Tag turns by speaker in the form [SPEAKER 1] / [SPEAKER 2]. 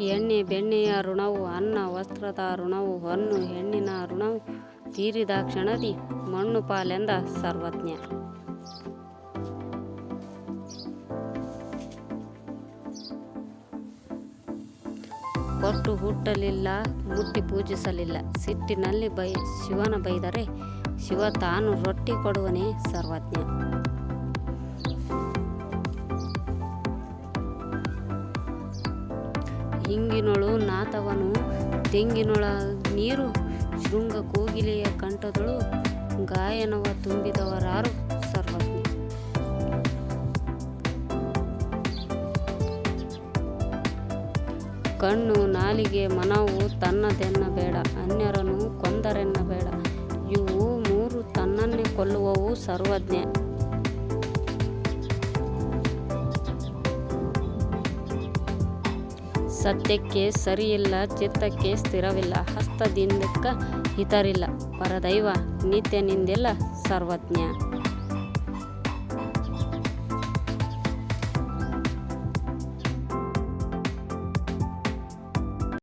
[SPEAKER 1] ಎಣ್ಣೆ, ಬೆಣ್ಣೆಯ ಋಣವು, ಅನ್ನ, ವಸ್ತ್ರದ ಋಣವು ಹೊನ್ನು ಹೆಣ್ಣಿನ ಋಣವು. ತೀರಿದ ಕ್ಷಣದಿ ಮಣ್ಣು ಪಾಲೆಂದ ಸರ್ವಜ್ಞ. ಕೊಟ್ಟು ಹುಟ್ಟಲಿಲ್ಲ, ಮುಟ್ಟಿ ಪೂಜಿಸಲಿಲ್ಲ. ಸಿಟ್ಟಿನಲ್ಲಿ ಬೈ, ಶಿವನ ಬೈದರೆ ಶಿವ ತಾನು ರೊಟ್ಟಿ ಕೊಡುವನೇ ಸರ್ವಜ್ಞ. ಹಿಂಗಿನೊಳು ನಾತವನು ತೆಂಗಿನೊಳ ನೀರು ಶೃಂಗ ಕೋಗಿಲೆಯ ಕಂಠದಳು ಗಾಯನವ ತುಂಬಿದವರಾರು ಸರ್ವಜ್ಞ. ಕಣ್ಣು ನಾಲಿಗೆ ಮನವು ತನ್ನದೆನ್ನ ಬೇಡ ಅನ್ಯರನ್ನು ಕೊಂದರೆನ್ನಬೇಡ. ಇವು ಮೂರು ತನ್ನನ್ನೇ ಕೊಲ್ಲುವವು ಸರ್ವಜ್ಞ. ಸತ್ಯಕ್ಕೆ ಸರಿಯಿಲ್ಲ ಚಿತ್ತಕ್ಕೆ ಸ್ಥಿರವಿಲ್ಲ ಹಸ್ತದಿಂದಕ್ಕ ಹಿತರಿಲ್ಲ. ಪರದೈವ ನಿತ್ಯ ನಿಂದೆಲ್ಲ ಸರ್ವಜ್ಞ.